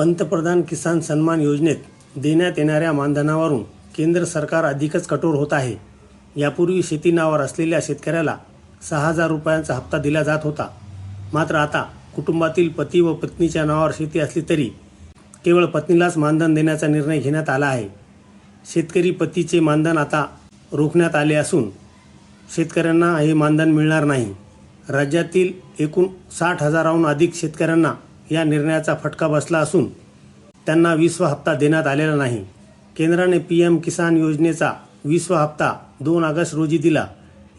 पंतप्रधान किसान सन्मान योजनेत देण्यात येणाऱ्या मानधनावरून केंद्र सरकार अधिकच कठोर होत आहे. यापूर्वी शेती नावावर असलेल्या शेतकऱ्याला सहा हजार रुपयांचा हप्ता दिला जात होता. मात्र आता कुटुंबातील पती व पत्नीच्या नावावर शेती असली तरी केवळ पत्नीलाच मानधन देण्याचा निर्णय घेण्यात आला आहे. शेतकरी पतीचे मानधन आता रोखण्यात आले असून शेतकऱ्यांना हे मानधन मिळणार नाही. राज्यातील एकूण साठ हजाराहून अधिक शेतकऱ्यांना या निर्णयाचा फटका बसला असून त्यांना विसवा हप्ता देण्यात आलेला नाही. केंद्राने पी एम किसान योजनेचा विसवा हप्ता दोन ऑगस्ट रोजी दिला.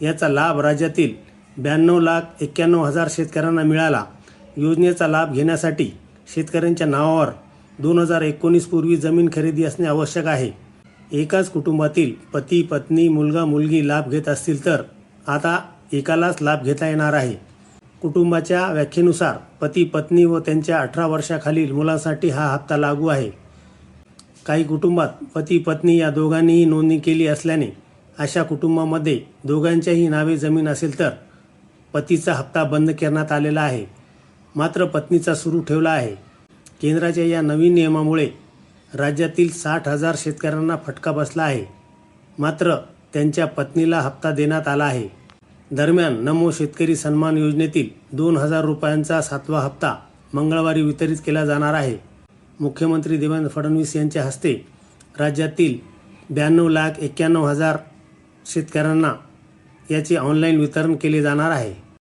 याचा लाभ राज्यातील ब्याण्णव लाख एक्क्याण्णव हजार शेतकऱ्यांना मिळाला. योजनेचा लाभ घेण्यासाठी शेतकऱ्यांच्या नावावर दोन हजार एकोणीसपूर्वी जमीन खरेदी असणे आवश्यक आहे. एकाच कुटुंबातील पती पत्नी मुलगा मुलगी लाभ घेत असतील तर आता एकालाच लाभ घेता येणार आहे. कुटुंबाच्या व्याख्येनुसार पती पत्नी व त्यांच्या अठरा वर्षाखालील मुलांसाठी हा हप्ता लागू आहे. काही कुटुंबात पती पत्नी या दोघांनीही नोंदणी केली असल्याने अशा कुटुंबामध्ये दोघांच्याही नावे जमीन असेल तर पतीचा हप्ता बंद करण्यात आलेला आहे. मात्र पत्नीचा सुरू ठेवला आहे. केंद्राच्या या नवीन नियमामुळे राज्यातील साठ हजार शेतकऱ्यांना फटका बसला आहे. मात्र त्यांच्या पत्नीला हप्ता देण्यात आला आहे. दरम्यान नमो शेतकरी सन्मान योजनेतील दोन हजार रुपयांचा सातवा हप्ता मंगळवारी वितरित केला जाणार आहे. मुख्यमंत्री देवेंद्र फडणवीस यांच्या हस्ते राज्यातील ब्याण्णव लाख एक्क्याण्णव हजार शेतकऱ्यांना याचे ऑनलाईन वितरण केले जाणार आहे.